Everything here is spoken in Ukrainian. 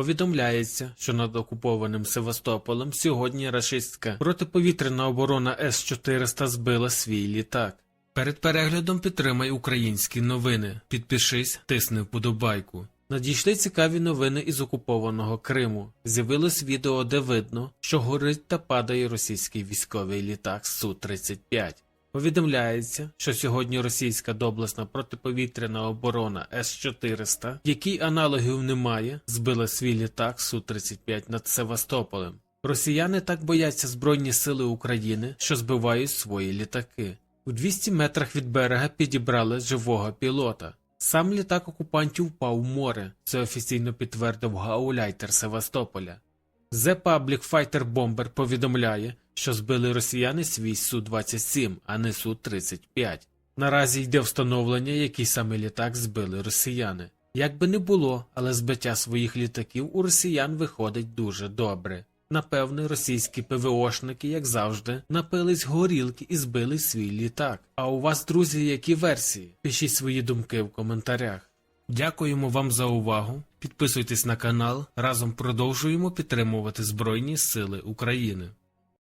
Повідомляється, що над окупованим Севастополем сьогодні рашистська протиповітряна оборона С-400 збила свій літак. Перед переглядом підтримай українські новини. Підпишись, тисни вподобайку. Надійшли цікаві новини із окупованого Криму. З'явилось відео, де видно, що горить та падає російський військовий літак Су-35. Повідомляється, що сьогодні російська доблесна протиповітряна оборона С-400, якій аналогів немає, збила свій літак Су-35 над Севастополем. Росіяни так бояться Збройні сили України, що збивають свої літаки. У 200 метрах від берега підібрали живого пілота. Сам літак окупантів впав у море. Це офіційно підтвердив гауляйтер Севастополя. The Public Fighter Bomber повідомляє, що збили росіяни свій Су-27, а не Су-35. Наразі йде встановлення, який саме літак збили росіяни. Як би не було, але збиття своїх літаків у росіян виходить дуже добре. Напевне, російські ПВОшники, як завжди, напились горілки і збили свій літак. А у вас, друзі, які версії? Пишіть свої думки в коментарях. Дякуємо вам за увагу. Підписуйтесь на канал. Разом продовжуємо підтримувати Збройні Сили України.